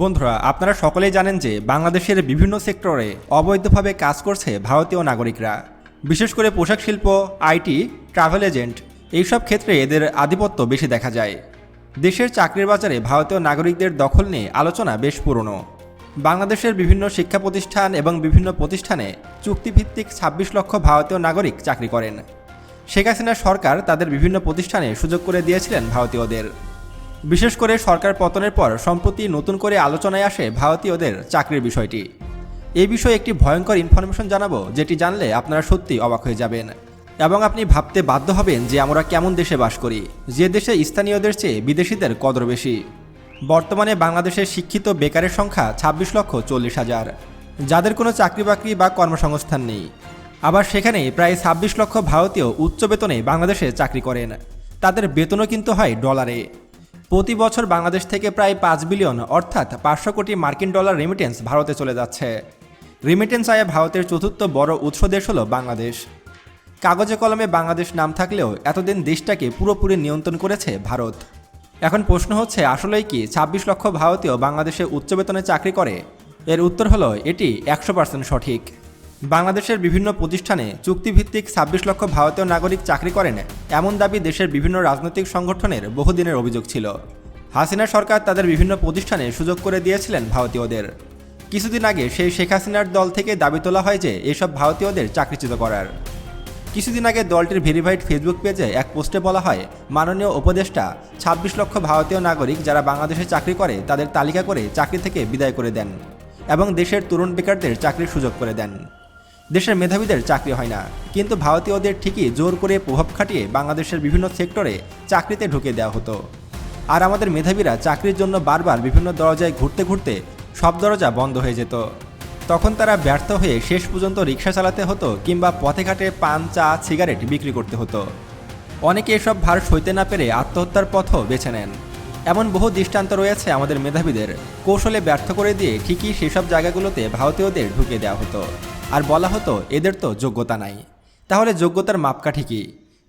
বন্ধুরা, আপনারা সকলেই জানেন যে বাংলাদেশের বিভিন্ন সেক্টরে অবৈধভাবে কাজ করছে ভারতীয় নাগরিকরা। বিশেষ করে পোশাক শিল্প, আইটি, ট্রাভেল এজেন্ট, এইসব ক্ষেত্রে এদের আধিপত্য বেশি দেখা যায়। দেশের চাকরির বাজারে ভারতীয় নাগরিকদের দখল নিয়ে আলোচনা বেশ পুরনো। বাংলাদেশের বিভিন্ন শিক্ষা প্রতিষ্ঠান এবং বিভিন্ন প্রতিষ্ঠানে চুক্তিভিত্তিক ছাব্বিশ লক্ষ ভারতীয় নাগরিক চাকরি করেন। শেখ হাসিনা সরকার তাদের বিভিন্ন প্রতিষ্ঠানে সুযোগ করে দিয়েছিলেন ভারতীয়দের। বিশেষ করে সরকার পতনের পর সম্প্রতি নতুন করে আলোচনায় আসে ভারতীয়দের চাকরির বিষয়টি। এই বিষয়ে একটি ভয়ঙ্কর ইনফরমেশন জানাব, যেটি জানলে আপনারা সত্যি অবাক হয়ে যাবেন। এবং আপনি ভাবতে বাধ্য হবেন যে আমরা কেমন দেশে বাস করি, যে দেশে স্থানীয়দের চেয়ে বিদেশিদের কদর বেশি। বর্তমানে বাংলাদেশের শিক্ষিত বেকারের সংখ্যা ছাব্বিশ লক্ষ চল্লিশ হাজার। যাদের কোনো চাকরি বাকরি বা কর্মসংস্থান নেই। আবার সেখানে প্রায় ছাব্বিশ লক্ষ ভারতীয় উচ্চ বেতনে বাংলাদেশে চাকরি করেন। তাদের বেতনও কিন্তু হয় ডলারে। প্রতি বছর বাংলাদেশ থেকে প্রায় পাঁচ বিলিয়ন, অর্থাৎ পাঁচশো কোটি মার্কিন ডলার রেমিটেন্স ভারতে চলে যাচ্ছে। রেমিটেন্স আয়ে ভারতের চতুর্থ বড় উৎস দেশ হল বাংলাদেশ। কাগজে কলমে বাংলাদেশ নাম থাকলেও এতদিন দেশটাকে পুরোপুরি নিয়ন্ত্রণ করেছে ভারত। এখন প্রশ্ন হচ্ছে, আসলেই কি ছাব্বিশ লক্ষ ভারতীয় বাংলাদেশে উচ্চ বেতনে চাকরি করে? এর উত্তর হলো, এটি একশো পার্সেন্ট সঠিক। বাংলাদেশের বিভিন্ন প্রতিষ্ঠানে চুক্তিভিত্তিক ছাব্বিশ লক্ষ ভারতীয় নাগরিক চাকরি করেন এমন দাবি দেশের বিভিন্ন রাজনৈতিক সংগঠনের বহুদিনের অভিযোগ ছিল। হাসিনা সরকার তাদের বিভিন্ন প্রতিষ্ঠানে সুযোগ করে দিয়েছিলেন ভারতীয়দের। কিছুদিন আগে সেই শেখ হাসিনার দল থেকে দাবি তোলা হয় যে এসব ভারতীয়দের চাকরিচ্যুত করার। কিছুদিন আগে দলটির ভেরিফাইড ফেসবুক পেজে এক পোস্টে বলা হয়, মাননীয় উপদেষ্টা, ছাব্বিশ লক্ষ ভারতীয় নাগরিক যারা বাংলাদেশে চাকরি করে, তাদের তালিকা করে চাকরি থেকে বিদায় করে দেন এবং দেশের তরুণ বেকারদের চাকরির সুযোগ করে দেন। দেশের মেধাবীদের চাকরি হয় না। কিন্তু ভারতীয়দের ঠিকই জোর করে প্রভাব খাটিয়ে বাংলাদেশের বিভিন্ন সেক্টরে চাকরিতে ঢুকে দেওয়া হতো। আর আমাদের মেধাবীরা চাকরির জন্য বারবার বিভিন্ন দরজায় ঘুরতে ঘুরতে সব দরজা বন্ধ হয়ে যেত। তখন তারা ব্যর্থ হয়ে শেষ পর্যন্ত রিক্সা চালাতে হতো কিংবা পথে ঘাটে পান, চা, সিগারেট বিক্রি করতে হতো। অনেকে এসব ভার সইতে না পেরে আত্মহত্যার পথও বেছে নেন। এমন বহু দৃষ্টান্ত রয়েছে আমাদের মেধাবীদের। কৌশলে ব্যর্থ করে দিয়ে ঠিকই সেসব জায়গাগুলোতে ভারতীয়দের ঢুকে দেওয়া হতো। আর বলা হতো, এদের তো যোগ্যতা নাই। তাহলে যোগ্যতার মাপকাঠি কি?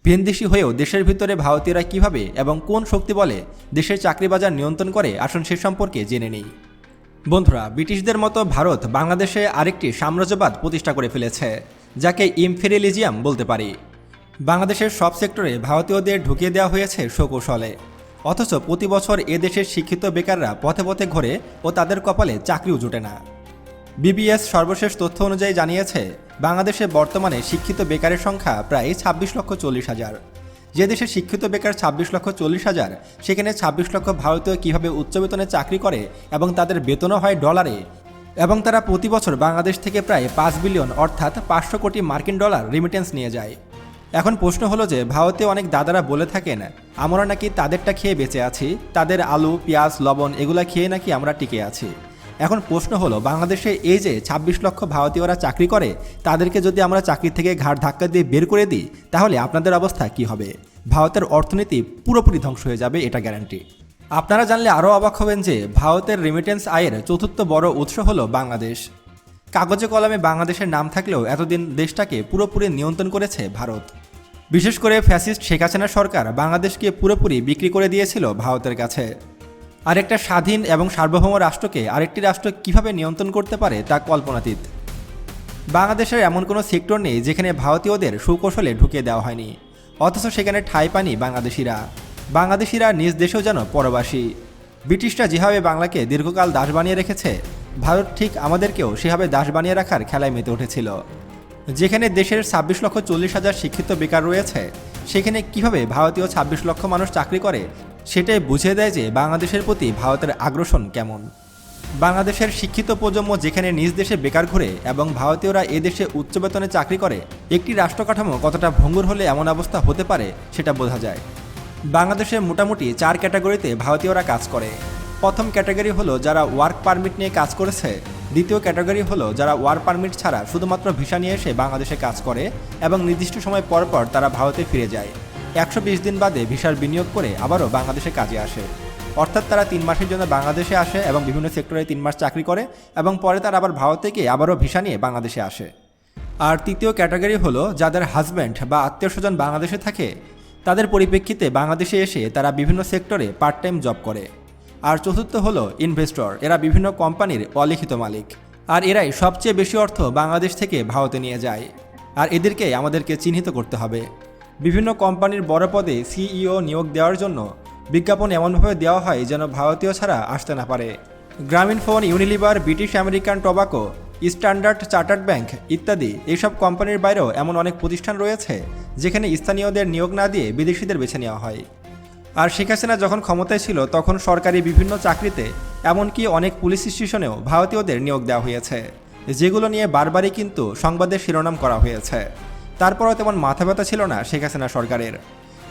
ভিনদেশি হয়েও দেশের ভিতরে ভারতীয়রা কীভাবে এবং কোন শক্তি বলে দেশের চাকরি বাজার নিয়ন্ত্রণ করে? আসুন সে সম্পর্কে জেনে নেই। বন্ধুরা, ব্রিটিশদের মতো ভারত বাংলাদেশে আরেকটি সাম্রাজ্যবাদ প্রতিষ্ঠা করে ফেলেছে, যাকে ইমফেরিলিজিয়াম বলতে পারি। বাংলাদেশের সব সেক্টরে ভারতীয়দের ঢুকিয়ে দেওয়া হয়েছে সুকৌশলে। অথচ প্রতি বছর এদেশের শিক্ষিত বেকাররা পথে পথে ঘোরে ও তাদের কপালে চাকরিও জুটে না। বিবিএস সর্বশেষ তথ্য অনুযায়ী জানিয়েছে, বাংলাদেশে বর্তমানে শিক্ষিত বেকারের সংখ্যা প্রায় ছাব্বিশ লক্ষ চল্লিশ হাজার। যে দেশে শিক্ষিত বেকার ছাব্বিশ লক্ষ চল্লিশ হাজার, সেখানে ছাব্বিশ লক্ষ ভারতীয় কীভাবে উচ্চ বেতনে চাকরি করে এবং তাদের বেতনও হয় ডলারে। এবং তারা প্রতি বছর বাংলাদেশ থেকে প্রায় পাঁচ বিলিয়ন, অর্থাৎ পাঁচশো কোটি মার্কিন ডলার রিমিটেন্স নিয়ে যায়। এখন প্রশ্ন হলো যে, ভারতে অনেক দাদারা বলে থাকেন, আমরা নাকি তাদেরটা খেয়ে বেঁচে আছি? তাদের আলু, পেঁয়াজ, লবণ, এগুলা খেয়ে নাকি আমরা টিকে আছি? এখন প্রশ্ন হলো, বাংলাদেশে এই যে ছাব্বিশ লক্ষ ভারতীয়রা চাকরি করে, তাদেরকে যদি আমরা চাকরি থেকে ঘাট ধাক্কা দিয়ে বের করে দিই, তাহলে আপনাদের অবস্থা কি হবে? ভারতের অর্থনীতি পুরোপুরি ধ্বংস হয়ে যাবে, এটা গ্যারান্টি আপনারা জানলে আরও অবাক হবেন যে, ভারতের রেমিটেন্স আয়ের চতুর্থ বড় উৎস হলো বাংলাদেশ। কাগজে কলমে বাংলাদেশের নাম থাকলেও এতদিন দেশটাকে পুরোপুরি নিয়ন্ত্রণ করেছে ভারত। বিশেষ করে ফ্যাসিস্ট শেখ হাসিনা সরকার বাংলাদেশকে পুরোপুরি বিক্রি করে দিয়েছিল ভারতের কাছে। আর একটা স্বাধীন এবং সার্বভৌম রাষ্ট্রকে আরেকটি রাষ্ট্র কীভাবে নিয়ন্ত্রণ করতে পারে তা কল্পনাতীত। বাংলাদেশের এমন কোনো সেক্টর নেই যেখানে ভারতীয়দের সুকৌশলে ঢুকিয়ে দেওয়া হয়নি। অথচ সেখানে ঠাঁই পানি বাংলাদেশিরা। বাংলাদেশিরা নিজ দেশেও যেন পরবাসী। ব্রিটিশরা যেভাবে বাংলাকে দীর্ঘকাল দাস বানিয়ে রেখেছে, ভারত ঠিক আমাদেরকেও সেভাবে দাস বানিয়ে রাখার খেলায় মেতে উঠেছিল। যেখানে দেশের ছাব্বিশ লক্ষ চল্লিশ হাজার শিক্ষিত বেকার রয়েছে, সেখানে কীভাবে ভারতীয় ছাব্বিশ লক্ষ মানুষ চাকরি করে সেটাই বুঝিয়ে দেয় যে বাংলাদেশের প্রতি ভারতের আগ্রাসন কেমন। বাংলাদেশের শিক্ষিত প্রজন্ম যেখানে নিজ দেশে বেকার ঘুরে এবং ভারতীয়রা এ দেশে উচ্চ বেতনে চাকরি করে, একটি রাষ্ট্র কাঠামো কতটা ভঙ্গুর হলে এমন অবস্থা হতে পারে সেটা বোঝা যায়। বাংলাদেশে মোটামুটি চার ক্যাটাগরিতে ভারতীয়রা কাজ করে। প্রথম ক্যাটাগরি হলো যারা ওয়ার্ক পারমিট নিয়ে কাজ করেছে, দ্বিতীয় ক্যাটাগরি হলো যারা ওয়ার্ক পারমিট ছাড়া শুধুমাত্র ভিসা নিয়ে এসে বাংলাদেশে কাজ করে এবং নির্দিষ্ট সময় পর পর তারা ভারতে ফিরে যায়। একশো বিশ দিন বাদে ভিসার বিনিয়োগ করে আবারও বাংলাদেশে কাজে আসে। অর্থাৎ তারা তিন মাসের জন্য বাংলাদেশে আসে এবং বিভিন্ন সেক্টরে তিন মাস চাকরি করে এবং পরে তারা আবার ভারত থেকে আবারও ভিসা নিয়ে বাংলাদেশে আসে। আর তৃতীয় ক্যাটাগরি হলো যাদের হাজব্যান্ড বা আত্মীয় স্বজন বাংলাদেশে থাকে, তাদের পরিপ্রেক্ষিতে বাংলাদেশে এসে তারা বিভিন্ন সেক্টরে পার্ট টাইম জব করে। আর চতুর্থ হলো ইনভেস্টর, এরা বিভিন্ন কোম্পানির অলিখিত মালিক। আর এরাই সবচেয়ে বেশি অর্থ বাংলাদেশ থেকে ভারতে নিয়ে যায়। আর এদেরকে আমাদেরকে চিহ্নিত করতে হবে। বিভিন্ন কোম্পানির বড় পদে সিইও নিয়োগ দেওয়ার জন্য বিজ্ঞাপন এমনভাবে দেওয়া হয় যেন ভারতীয় ছাড়া আসতে না পারে। Grameen phone, Unilever, British American Tobacco, Standard Chartered Bank ইত্যাদি এইসব কোম্পানির বাইরেও এমন অনেক প্রতিষ্ঠান রয়েছে যেখানে স্থানীয়দের নিয়োগ না দিয়ে বিদেশিদের বেছে নেওয়া হয়। আর শেখ হাসিনা যখন ক্ষমতায় ছিল, তখন সরকারি বিভিন্ন চাকরিতে এমনকি অনেক পুলিশ স্টেশনেও ভারতীয়দের নিয়োগ দেওয়া হয়েছে, যেগুলো নিয়ে বারবারই কিন্তু সংবাদের শিরোনাম করা হয়েছে। তারপরও তেমন মাথা ব্যথা ছিল না শেখ হাসিনা সরকারের।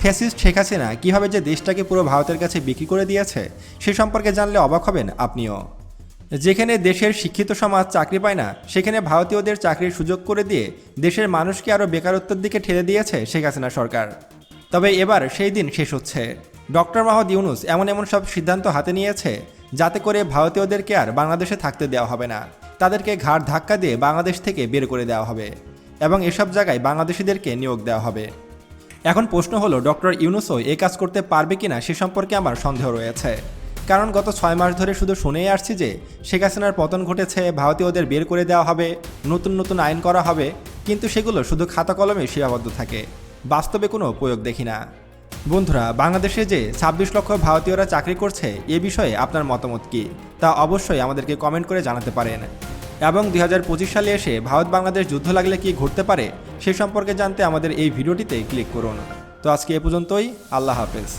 ফ্যাসিস্ট শেখ হাসিনা কীভাবে যে দেশটাকে পুরো ভারতের কাছে বিক্রি করে দিয়েছে, সে সম্পর্কে জানলে অবাক হবেন আপনিও। যেখানে দেশের শিক্ষিত সমাজ চাকরি পায় না, সেখানে ভারতীয়দের চাকরির সুযোগ করে দিয়ে দেশের মানুষকে আরও বেকারত্বের দিকে ঠেলে দিয়েছে শেখ হাসিনা সরকার। তবে এবার সেই দিন শেষ হচ্ছে। ডক্টর মাহদ ইউনুস এমন এমন সব সিদ্ধান্ত হাতে নিয়েছে, যাতে করে ভারতীয়দেরকে আর বাংলাদেশে থাকতে দেওয়া হবে না। তাদেরকে ঘাড় ধাক্কা দিয়ে বাংলাদেশ থেকে বের করে দেওয়া হবে। এবং এসব জায়গায় বাংলাদেশিদেরকে নিয়োগ দেওয়া হবে। এখন প্রশ্ন হলো, ডক্টর ইউনুসও এই কাজ করতে পারবে কিনা সে সম্পর্কে আমার সন্দেহ রয়েছে। কারণ গত ছয় মাস ধরে শুধু শুনেই আসছি যে, শেখ হাসিনার পতন ঘটেছে, ভারতীয়দের বের করে দেওয়া হবে, নতুন নতুন আইন করা হবে, কিন্তু সেগুলো শুধু খাতা কলমে সীমাবদ্ধ থাকে। বাস্তবে কোনো প্রয়োগ দেখি না। বন্ধুরা, বাংলাদেশে যে ছাব্বিশ লক্ষ ভারতীয়রা চাকরি করছে, এ বিষয়ে আপনার মতামত কি? তা অবশ্যই আমাদেরকে কমেন্ট করে জানাতে পারেন। এবং দুই হাজার পঁচিশ সালে এসে ভারত বাংলাদেশ যুদ্ধ লাগলে কি ঘটতে পারে সে সম্পর্কে জানতে আমাদের এই ভিডিওটিতে ক্লিক করুন। তো আজকে এ পর্যন্তই, আল্লাহ হাফেজ।